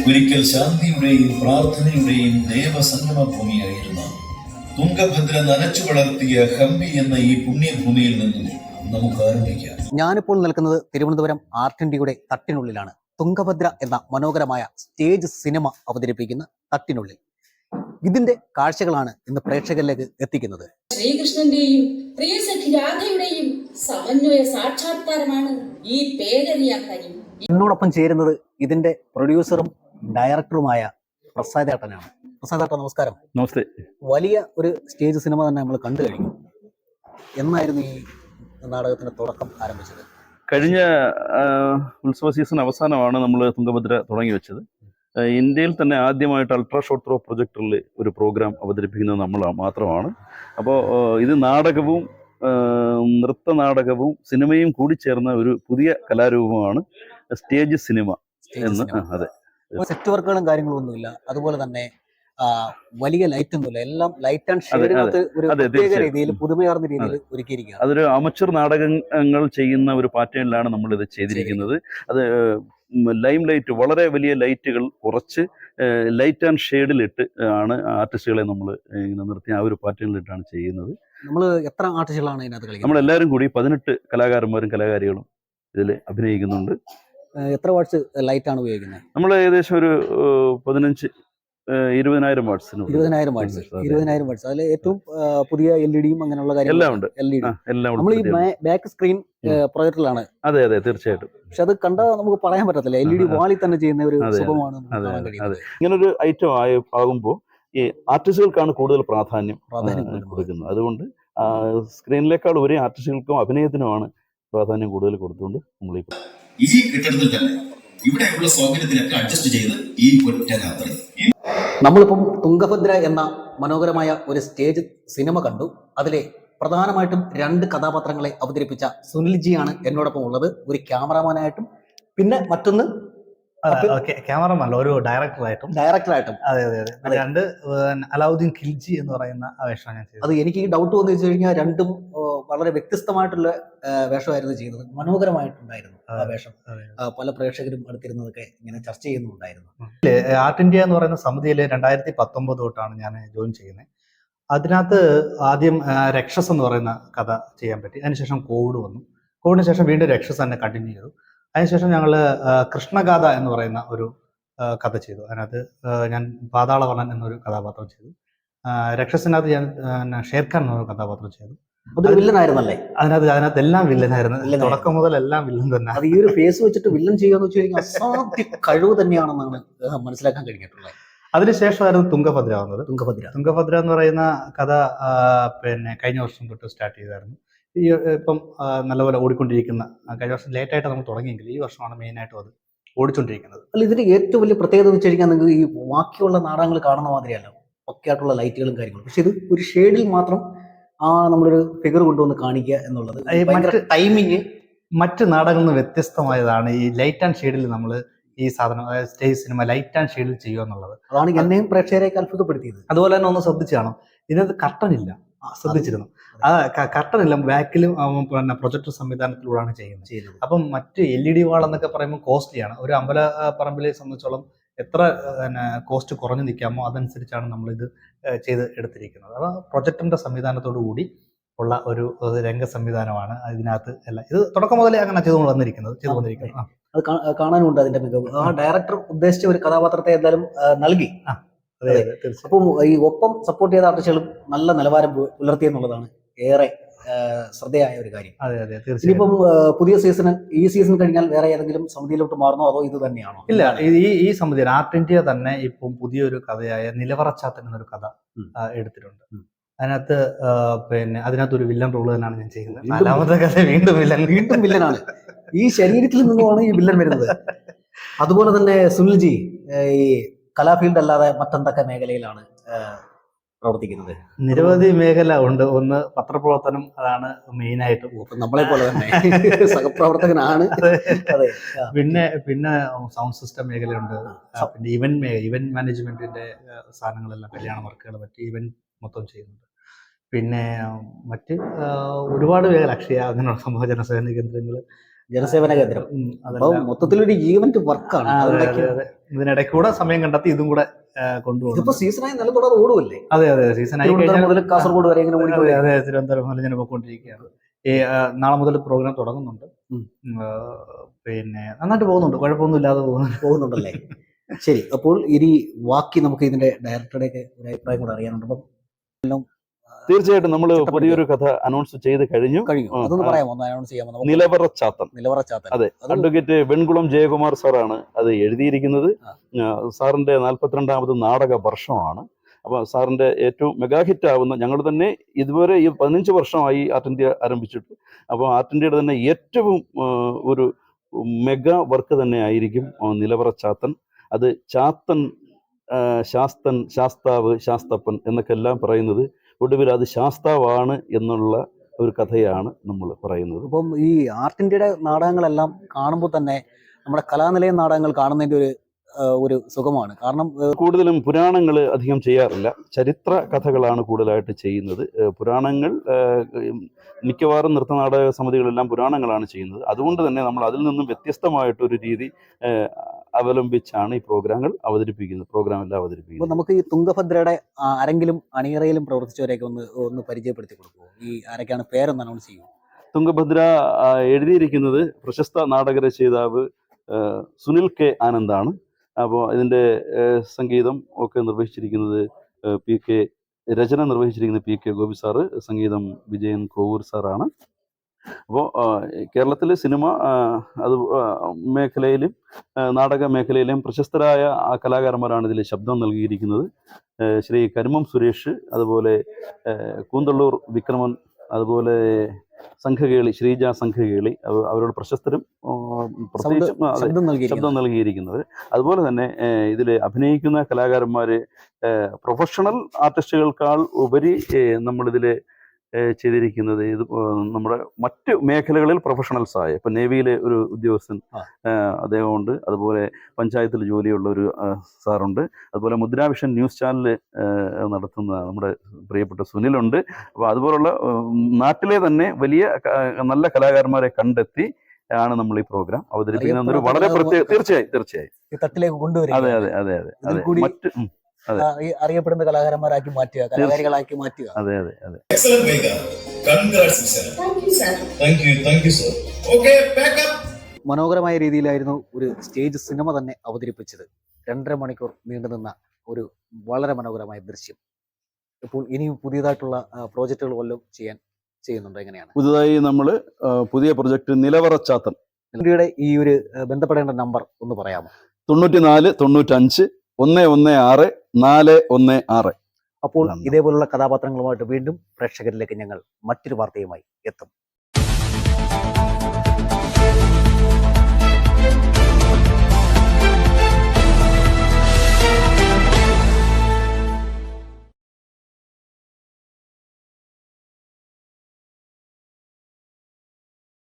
ഒരിക്കൽ ശാന്തിയുടെയും പ്രാർത്ഥനയുടെയും ദേവസംഗമ ഭൂമിയായിരുന്ന തുംഗഭദ്ര നനച്ചു വളർത്തിയ ഹംപി എന്ന ഈ പുണ്യഭൂമിയിൽ നിന്നും നമുക്ക് ആരംഭിക്കാം. ഞാനിപ്പോൾ നിൽക്കുന്നത് തിരുവനന്തപുരം ആർട്ട് ഇന്ത്യയുടെ തട്ടിനുള്ളിലാണ്. തുംഗഭദ്ര എന്ന മനോഹരമായ സ്റ്റേജ് സിനിമ അവതരിപ്പിക്കുന്ന തട്ടിനുള്ളിൽ. ഇതിന്റെ കാഴ്ചകളാണ് ഇന്ന് പ്രേക്ഷകരിലേക്ക് എത്തിക്കുന്നത്. ശ്രീകൃഷ്ണന്റെയും പ്രിയസഖി രാധയുടെയും സമന്വയ സാക്ഷാത്കാരമാണ് ഈ പേരറിയ കരി എന്നോടൊപ്പം ചേരുന്നത് ഇതിന്റെ പ്രൊഡ്യൂസറും ഡയറക്ടറുമായ പ്രസാദേട്ടനാണ് പ്രസാദേട്ട നമസ്കാരം. നമസ്തേ. വലിയ ഒരു സ്റ്റേജ് സിനിമ തന്നെ നമ്മൾ കണ്ടു കഴിഞ്ഞു. എന്നായിരുന്നു ഈ നാടകത്തിന്റെ തുടക്കം ആരംഭിച്ചത്? കഴിഞ്ഞ ഉത്സവ സീസൺ അവസാനമാണ് നമ്മൾ തുങ്കഭദ്ര തുടങ്ങി വെച്ചത്. ഇന്ത്യയിൽ തന്നെ ആദ്യമായിട്ട് അൾട്രാ ഷോർട്ട് ത്രോ പ്രൊജക്ടറിൽ ഒരു പ്രോഗ്രാം അവതരിപ്പിക്കുന്നത് നമ്മൾ മാത്രമാണ്. അപ്പോൾ ഇത് നാടകവും നൃത്ത നാടകവും സിനിമയും കൂടി ചേർന്ന ഒരു പുതിയ കലാരൂപമാണ് സ്റ്റേജ് സിനിമ എന്ന്. അതെ. സെറ്റ് വർക്കുകളും കാര്യങ്ങളും ഒന്നുമില്ല. അതുപോലെ തന്നെ വലിയ ലൈറ്റ് ഒന്നുമില്ല. എല്ലാം ലൈറ്റ് ആൻഡ് ഷെയ്ഡിനകത്ത് ഒരു പ്രത്യേക രീതിയിൽ പുതുമയാർന്ന രീതിയിൽ ഒരുക്കിയിരിക്കുകയാണ്. അതൊരു അമച്ചർ നാടകങ്ങൾ ചെയ്യുന്ന ഒരു പാറ്റേണിലാണ് നമ്മൾ ഇത് ചെയ്തിരിക്കുന്നത് അത് ലൈം ലൈറ്റ് വളരെ വലിയ ലൈറ്റുകൾ കുറച്ച് ലൈറ്റ് ആൻഡ് ഷെയ്ഡിലിട്ട് ആണ് ആർട്ടിസ്റ്റുകളെ നമ്മൾ ഇങ്ങനെ നിർത്തി ആ ഒരു പാറ്റേണിലിട്ടാണ് ചെയ്യുന്നത്. നമ്മൾ എത്ര ആർട്ടിസ്റ്റുകളാണ് ഇതിനകത്ത് കളിക്കുന്നത്? നമ്മളെല്ലാവരും കൂടി പതിനെട്ട് കലാകാരന്മാരും കലാകാരികളും ഇതിൽ അഭിനയിക്കുന്നുണ്ട്. എത്ര വാട്ട്സ് ലൈറ്റ് ആണ് ഉപയോഗിക്കുന്നത്? നമ്മൾ ഏകദേശം ഒരു പതിനഞ്ച് ഇരുപതിനായിരം വാട്സിന് ഇരുപതിനായിരം വാട്ട്സ്. ഇരുപതിനായിരം വാട്ട്സ് അതിൽ ഏറ്റവും പുതിയ എൽ ഇ ഡിയും അങ്ങനെയുള്ള എല്ലാം ഉണ്ട്. എൽ ഇ ഡി എല്ലാം നമ്മൾ ഈ ബാക്ക് സ്ക്രീൻ പ്രൊജക്ടറിലാണ് അതെ അതെ തീർച്ചയായിട്ടും. പക്ഷെ അത് കണ്ടാൽ നമുക്ക് പറയാൻ പറ്റത്തില്ല. L E D. വാളിൽ തന്നെ ചെയ്യുന്ന ഒരു സുഖമാണ് ഇങ്ങനൊരു ഐറ്റം ആയ ആകുമ്പോൾ ഈ ആർട്ടിസ്റ്റുകൾക്കാണ് കൂടുതൽ പ്രാധാന്യം പ്രാധാന്യം കൊടുക്കുന്നത്. അതുകൊണ്ട് സ്ക്രീനിലേക്കാൾ സ്ക്രീനിനേക്കാൾ ഉപരി ആർട്ടിസ്റ്റുകൾക്കും അഭിനയത്തിനുമാണ് പ്രാധാന്യം കൂടുതൽ കൊടുത്തുകൊണ്ട് നമ്മൾ ഈ ഈ കെട്ടിടത്തിൽ തന്നെ. ഇവിടെയുള്ള സൗകര്യത്തിനൊക്കെ അഡ്ജസ്റ്റ് ചെയ്ത് ഈ ഒറ്റ രാത്രി നമ്മളിപ്പം തുംഗഭദ്ര എന്ന മനോഹരമായ ഒരു സ്റ്റേജ് സിനിമ കണ്ടു. അതിലെ പ്രധാനമായിട്ടും രണ്ട് കഥാപാത്രങ്ങളെ അവതരിപ്പിച്ച സുനിൽജിയാണ് എന്നോടൊപ്പം ഉള്ളത്. ഒരു ക്യാമറാമാനായിട്ടും പിന്നെ മറ്റൊന്ന് ക്യാമറമല്ല ഒരു ഡയറക്ടറായിട്ടും ഡയറക്ടറായിട്ടും. അതെ അതെ അതെ. അതെ. രണ്ട് അലാവുദ്ദീൻ ഖിൽജി എന്ന് പറയുന്ന വേഷമാണ് ഞാൻ ചെയ്തത്. അത് എനിക്ക് ഡൗട്ട് വന്നു വെച്ച് കഴിഞ്ഞാൽ രണ്ടും വളരെ വ്യത്യസ്തമായിട്ടുള്ള വേഷമായിരുന്നു ചെയ്തത്. മനോഹരമായിട്ടുണ്ടായിരുന്നു ആ വേഷം. പല പ്രേക്ഷകരും അടുത്തിരുന്നതൊക്കെ ഇങ്ങനെ ചർച്ച ചെയ്യുന്നുണ്ടായിരുന്നു. ആർട്ട് ഇന്ത്യ എന്ന് പറയുന്ന സമിതിയിൽ രണ്ടായിരത്തി പത്തൊമ്പത് തൊട്ടാണ് ഞാൻ ജോയിൻ ചെയ്യുന്നത്. അതിനകത്ത് ആദ്യം രക്ഷസ് എന്ന് പറയുന്ന കഥ ചെയ്യാൻ പറ്റി. അതിനുശേഷം കോവിഡ് വന്നു. കോവിഡിന് ശേഷം വീണ്ടും രക്ഷസ് തന്നെ കണ്ടിന്യൂ ചെയ്തു. അതിനുശേഷം ഞങ്ങൾ കൃഷ്ണഗാഥ എന്ന് പറയുന്ന ഒരു കഥ ചെയ്തു. അതിനകത്ത് ഞാൻ പാതാളവർണൻ എന്നൊരു കഥാപാത്രം ചെയ്തു. രക്ഷസിനകത്ത് ഞാൻ ഷേർഖാൻ എന്നൊരു കഥാപാത്രം ചെയ്തു. അതൊരു വില്ലനായിരുന്നല്ലേ? അതിനകത്ത് അതിനകത്ത് എല്ലാം വില്ലനായിരുന്നു. തുടക്കം മുതൽ എല്ലാം വില്ലൻ തന്നെ. അത് ഈ ഒരു ഫേസ് വെച്ചിട്ട് വില്ലൻ ചെയ്യാന്ന് വെച്ച് കഴിഞ്ഞാൽ അസാധ്യ കഴിവ് തന്നെയാണെന്നാണ് മനസ്സിലാക്കാൻ കഴിഞ്ഞിട്ടുള്ളത്. അതിനുശേഷമായിരുന്നു തുങ്കഭദ്ര വന്നത്. തുങ്കഭദ്ര. തുങ്കഭദ്ര എന്ന് പറയുന്ന കഥ പിന്നെ കഴിഞ്ഞ വർഷം തൊട്ട് സ്റ്റാർട്ട് ചെയ്തായിരുന്നു. ഈ ഇപ്പം നല്ലപോലെ ഓടിക്കൊണ്ടിരിക്കുന്ന കഴിഞ്ഞ വർഷം ലേറ്റ് ആയിട്ട് നമ്മൾ തുടങ്ങിയെങ്കിൽ ഈ വർഷമാണ് മെയിൻ ആയിട്ട് അത് ഓടിച്ചുകൊണ്ടിരിക്കുന്നത് അല്ല ഇതിന്റെ ഏറ്റവും വലിയ പ്രത്യേകത എന്ന് വെച്ച് കഴിഞ്ഞാൽ നിങ്ങൾക്ക് ഈ ബാക്കിയുള്ള നാടകങ്ങൾ കാണുന്ന മാതിരിയല്ല. പക്കയായിട്ടുള്ള ലൈറ്റുകളും കാര്യങ്ങളും. പക്ഷെ ഇത് ഒരു ഷെയ്ഡിൽ മാത്രം ആ നമ്മളൊരു ഫിഗർ കൊണ്ടുവന്ന് കാണിക്കുക എന്നുള്ളത് മറ്റ് ടൈമിങ് മറ്റ് നാടകങ്ങളിൽ നിന്ന് വ്യത്യസ്തമായതാണ് ഈ ലൈറ്റ് ആൻഡ് ഷെയ്ഡിൽ നമ്മൾ ഈ സാധനം അതായത് സ്റ്റേജ് സിനിമ ലൈറ്റ് ആൻഡ് ഷെയ്ഡിൽ ചെയ്യുക എന്നുള്ളത്. അതാണ് എന്നെയും പ്രേക്ഷകരെയൊക്കെ അത്ഭുതപ്പെടുത്തിയത്. അതുപോലെ തന്നെ ഒന്ന് ശ്രദ്ധിച്ചു കാണും ഇതിനകത്ത് കർട്ടൻ ഇല്ല. ശ്രദ്ധിച്ചിരുന്നു. ആ ഇല്ല. ബാക്കിലും പിന്നെ പ്രൊജക്ടർ സംവിധാനത്തിലൂടെയാണ് ചെയ്യുന്നത്. അപ്പം മറ്റ് എൽ ഇ ഡി വാൾ എന്നൊക്കെ പറയുമ്പോൾ കോസ്റ്റ്ലിയാണ് ഒരു അമ്പല പറമ്പിലെ സംബന്ധിച്ചോളം എത്ര കോസ്റ്റ് കുറഞ്ഞു നിൽക്കാമോ അതനുസരിച്ചാണ് നമ്മളിത് ചെയ്ത് എടുത്തിരിക്കുന്നത്. അപ്പോൾ പ്രൊജക്ടിന്റെ സംവിധാനത്തോടു കൂടി ഉള്ള ഒരു രംഗ സംവിധാനമാണ് ഇതിനകത്ത് എല്ലാം. ഇത് തുടക്കം മുതലേ അങ്ങനെ ചെയ്തു വന്നിരിക്കുന്നത് ചെയ്തു വന്നിരിക്കുന്നത്. അത് കാണാനുണ്ട് അതിന്റെ മികവ്. ആ ഡയറക്ടർ ഉദ്ദേശിച്ച ഒരു കഥാപാത്രത്തെ എന്തായാലും നൽകി. അപ്പം ഈ ഒപ്പം സപ്പോർട്ട് ചെയ്ത ആർട്ടിസ്റ്റുകളും നല്ല നിലവാരം പുലർത്തി എന്നുള്ളതാണ് ഏറെ ശ്രദ്ധേയായ ഒരു കാര്യം. അതെ അതെ തീർച്ചയായും. ഇനിയിപ്പം പുതിയ സീസൺ ഈ സീസൺ കഴിഞ്ഞാൽ വേറെ ഏതെങ്കിലും സമിതിയിലോട്ട് മാറണോ അതോ ഇത് തന്നെയാണോ? ഇല്ല ഈ- ഈ സമിതി ആർട്ട് ഇന്ത്യ തന്നെ ഇപ്പം പുതിയൊരു കഥയായ നിലവറച്ചാത്തൻ എന്നൊരു കഥ എടുത്തിട്ടുണ്ട്. അതിനകത്ത് പിന്നെ അതിനകത്ത് ഒരു വില്ലൻ റോൾ തന്നെയാണ് ഞാൻ ചെയ്യുന്നത്. നാലാമത്തെ കഥ വീണ്ടും വില്ലൻ വീണ്ടും വില്ലനാണ് ഈ ശരീരത്തിൽ നിന്നുമാണ് ഈ വില്ലൻ വരുന്നത്. അതുപോലെ തന്നെ സുനിൽജി ഈ കലാഫീൽഡ് അല്ലാതെ മറ്റെന്തൊക്കെ മേഖലയിലാണ് പ്രവർത്തിക്കുന്നത്. നിരവധി മേഖല ഉണ്ട്. ഒന്ന് പത്രപ്രവർത്തനം അതാണ് മെയിൻ ആയിട്ട് നമ്മളെ പോലെ തന്നെ. സഹപ്രവർത്തകനാണ്. അതെ. പിന്നെ പിന്നെ സൗണ്ട് സിസ്റ്റം മേഖലയുണ്ട്. പിന്നെ ഇവന്റ് ഇവന്റ് മാനേജ്മെന്റിന്റെ സാധനങ്ങളെല്ലാം കല്യാണ വർക്കുകൾ പറ്റി ഇവന്റ് മൊത്തം ചെയ്യുന്നുണ്ട്. പിന്നെ മറ്റ് ഒരുപാട് മേഖല അക്ഷയ അങ്ങനെയുള്ള സമൂഹ ജനസേവന കേന്ദ്രങ്ങൾ ജനസേവന കേന്ദ്രം. അപ്പൊ മൊത്തത്തിലൊരു ഈവന്റ് വർക്കാണ് ഇതിനിടയ്ക്ക് കൂടെ സമയം കണ്ടെത്തി ഇതും കൂടെ കൊണ്ടുപോകും കൊണ്ടുപോകുന്നു ഇതിപ്പോ സീസണായി നല്ല തുടർ ഓടുമല്ലേ അതെ അതെ സീസൺ ആയി തിരുവനന്തപുരം കഴിഞ്ഞാൽ മുതൽ കാസർഗോഡ് വരെ ഇങ്ങനെ അതെ തിരുവനന്തപുരം മുതൽ ഞാൻ പോയിക്കൊണ്ടിരിക്കുകയാണ്. ഈ നാളെ മുതൽ പ്രോഗ്രാം തുടങ്ങുന്നുണ്ട്. പിന്നെ നന്നായിട്ട് പോകുന്നുണ്ട്. കുഴപ്പമൊന്നും ഇല്ലാതെ പോകുന്നുണ്ട്. പോകുന്നുണ്ടല്ലേ? ശരി അപ്പോൾ ഇനി ബാക്കി നമുക്ക് ഇതിന്റെ ഡയറക്ടറുടെ ഒരു അഭിപ്രായം കൂടെ അറിയാനുണ്ട്. അപ്പം തീർച്ചയായിട്ടും നമ്മൾ പുതിയൊരു കഥ അനൗൺസ് ചെയ്ത് കഴിഞ്ഞു. നിലവറ ചാത്തൻ. നിലവറ ചാത്തൻ. അതെ അഡ്വക്കേറ്റ് വെൺകുളം ജയകുമാർ സാറാണ് അത് എഴുതിയിരിക്കുന്നത്. സാറിന്റെ നാൽപ്പത്തിരണ്ടാമത് നാടക വർഷമാണ്. അപ്പൊ സാറിന്റെ ഏറ്റവും മെഗാ ഹിറ്റ് ആവുന്ന ഞങ്ങൾ തന്നെ ഇതുവരെ ഈ പതിനഞ്ച് വർഷമായി ആർട്ട് ഇന്ത്യ ആരംഭിച്ചിട്ട്. അപ്പോൾ ആർട്ട് ഇന്ത്യയുടെ തന്നെ ഏറ്റവും ഒരു മെഗാ വർക്ക് തന്നെ ആയിരിക്കും നിലവറ ചാത്തൻ. അത് ചാത്തൻ ശാസ്തൻ ശാസ്താവ് ശാസ്തപ്പൻ എന്നൊക്കെ എല്ലാം പറയുന്നത് ഒടുവിൽ അത് ശാസ്താവാണ് എന്നുള്ള ഒരു കഥയാണ് നമ്മൾ പറയുന്നത്. അപ്പം ഈ ആർട്ട് ഇന്ത്യയുടെ നാടകങ്ങളെല്ലാം കാണുമ്പോൾ തന്നെ നമ്മുടെ കലാനിലയം നാടകങ്ങൾ കാണുന്നതിന്റെ ഒരു ഒരു സുഖമാണ്. കാരണം കൂടുതലും പുരാണങ്ങൾ അധികം ചെയ്യാറില്ല. ചരിത്ര കഥകളാണ് കൂടുതലായിട്ട് ചെയ്യുന്നത്. പുരാണങ്ങൾ മിക്കവാറും നൃത്തനാടക സമിതികളെല്ലാം പുരാണങ്ങളാണ് ചെയ്യുന്നത്. അതുകൊണ്ട് തന്നെ നമ്മൾ അതിൽ നിന്നും വ്യത്യസ്തമായിട്ടൊരു രീതി അവലംബിച്ചാണ് ഈ പ്രോഗ്രാമുകൾ അവതരിപ്പിക്കുന്നത് പ്രോഗ്രാം എല്ലാം അവതരിപ്പിക്കുന്നത് നമുക്ക് ഈ തുങ്കഭദ്രയുടെ ആരെങ്കിലും അണിയറയിലും പ്രവർത്തിച്ചവരെയൊക്കെ ഒന്ന് ഒന്ന് പരിചയപ്പെടുത്തി കൊടുക്കുമോ ഈ ആരൊക്കെയാണ് പേരൊന്ന് അനൗൺസ് ചെയ്യും തുങ്കഭദ്ര എഴുതിയിരിക്കുന്നത് പ്രശസ്ത നാടകരചയിതാവ് രചയിതാവ് സുനിൽ കെ ആനന്ദാണ്. അപ്പോൾ ഇതിന്റെ സംഗീതം ഒക്കെ നിർവഹിച്ചിരിക്കുന്നത് പി കെ രചന നിർവഹിച്ചിരിക്കുന്നത് പി കെ ഗോപി സാറ് സംഗീതം വിജയൻ കോവൂർ സാറാണ്. അപ്പോൾ കേരളത്തിൽ സിനിമ അത് മേഖലയിലും നാടക മേഖലയിലും പ്രശസ്തരായ ആ കലാകാരന്മാരാണ് ഇതിൽ ശബ്ദം നൽകിയിരിക്കുന്നത്. ശ്രീ കരുമം സുരേഷ് അതുപോലെ കൂന്തള്ളൂർ വിക്രമൻ അതുപോലെ സംഘകേളി ശ്രീജ സംഘകേളി അവരോട് പ്രശസ്തരും പ്രത്യേകിച്ചും ശബ്ദം നൽകിയിരിക്കുന്നത് അതുപോലെ തന്നെ ഇതിൽ അഭിനയിക്കുന്ന കലാകാരന്മാർ പ്രൊഫഷണൽ ആർട്ടിസ്റ്റുകൾക്കാൾ ഉപരി നമ്മളിതിൽ ചെയ്തിരിക്കുന്നത് ഇത് നമ്മുടെ മറ്റു മേഖലകളിൽ പ്രൊഫഷണൽസ് ആയ ഇപ്പം നേവിയിലെ ഒരു ഉദ്യോഗസ്ഥൻ അദ്ദേഹമുണ്ട്. അതുപോലെ പഞ്ചായത്തിൽ ജോലിയുള്ള ഒരു സാറുണ്ട്. അതുപോലെ മുദ്രാവിഷൻ ന്യൂസ് ചാനൽ നടത്തുന്ന നമ്മുടെ പ്രിയപ്പെട്ട സുനിലുണ്ട്. അപ്പോൾ അതുപോലുള്ള നാട്ടിലെ തന്നെ വലിയ നല്ല കലാകാരന്മാരെ കണ്ടെത്തി ആണ് നമ്മൾ ഈ പ്രോഗ്രാം അവതരിപ്പിക്കുന്നത്. വളരെ പ്രത്യേക തീർച്ചയായും തീർച്ചയായും. തട്ടിലേക്ക് കൊണ്ടുവരും അതെ അതെ അതെ അതെ. മറ്റു അറിയപ്പെടുന്ന കലാകാരന്മാരാക്കി മാറ്റുക കലാകാരികളാക്കി മാറ്റുക. അതെ അതെ അതെ. മനോഹരമായ രീതിയിലായിരുന്നു ഒരു സ്റ്റേജ് സിനിമ തന്നെ അവതരിപ്പിച്ചത്. രണ്ടര മണിക്കൂർ നീണ്ടുനിന്ന ഒരു വളരെ മനോഹരമായ ദൃശ്യം. ഇപ്പോൾ ഇനിയും പുതിയതായിട്ടുള്ള പ്രോജക്റ്റുകൾ വല്ലതും ചെയ്യാൻ ചെയ്യുന്നുണ്ടോ? എങ്ങനെയാണ്? പുതുതായി നമ്മൾ പുതിയ പ്രൊജക്ട് നിലവറച്ചാത്തൻ ഇന്ത്യയുടെ ഈ ഒരു ബന്ധപ്പെടേണ്ട നമ്പർ ഒന്ന് പറയാമോ? തൊണ്ണൂറ്റിനാല് തൊണ്ണൂറ്റഞ്ച് ഒന്ന് ഒന്ന് ആറ് നാല് ഒന്ന് ആറ്. അപ്പോൾ ഇതേപോലുള്ള കഥാപാത്രങ്ങളുമായിട്ട് വീണ്ടും പ്രേക്ഷകരിലേക്ക് ഞങ്ങൾ മറ്റൊരു വാർത്തയുമായി എത്തും.